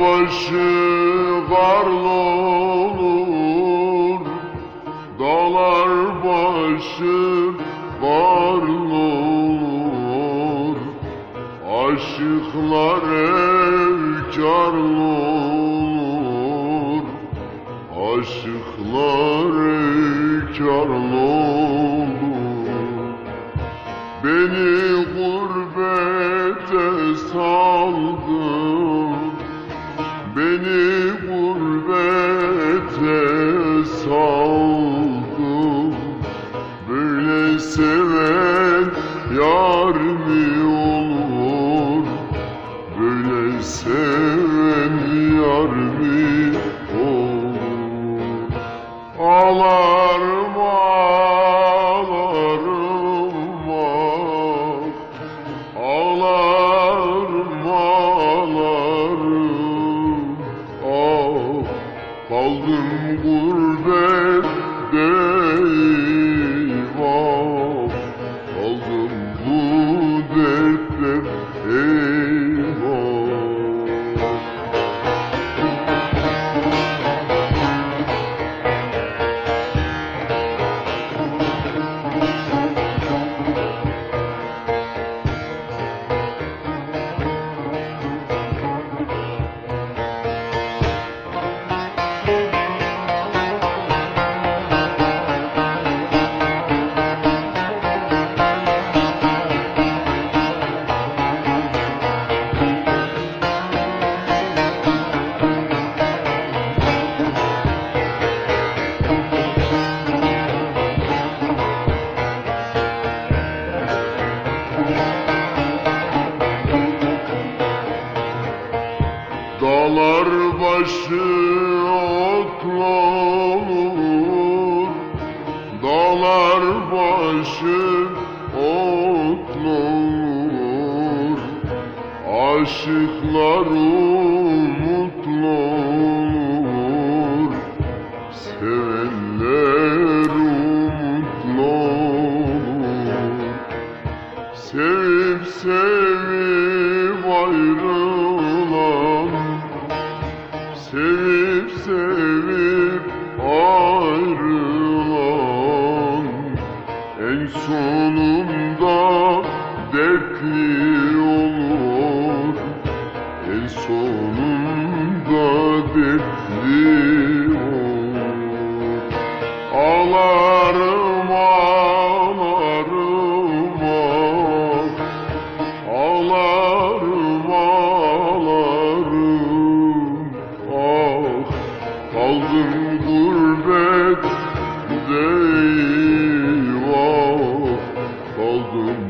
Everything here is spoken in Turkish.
başı karlı olur. Dağlar başı karlı olur. Aşıklar efkarlı olur. Aşıklar efkarlı olur. Beni gurbete saldın Kaldım gurbette Dağlar başı otlu olur. Dağlar başı otlu olur. Aşıklar umutlu olur. Sevenler umutlu olur. Sevip sevip Sevip sevip ayrılan En sonunda dertli olur. En sonunda dertli the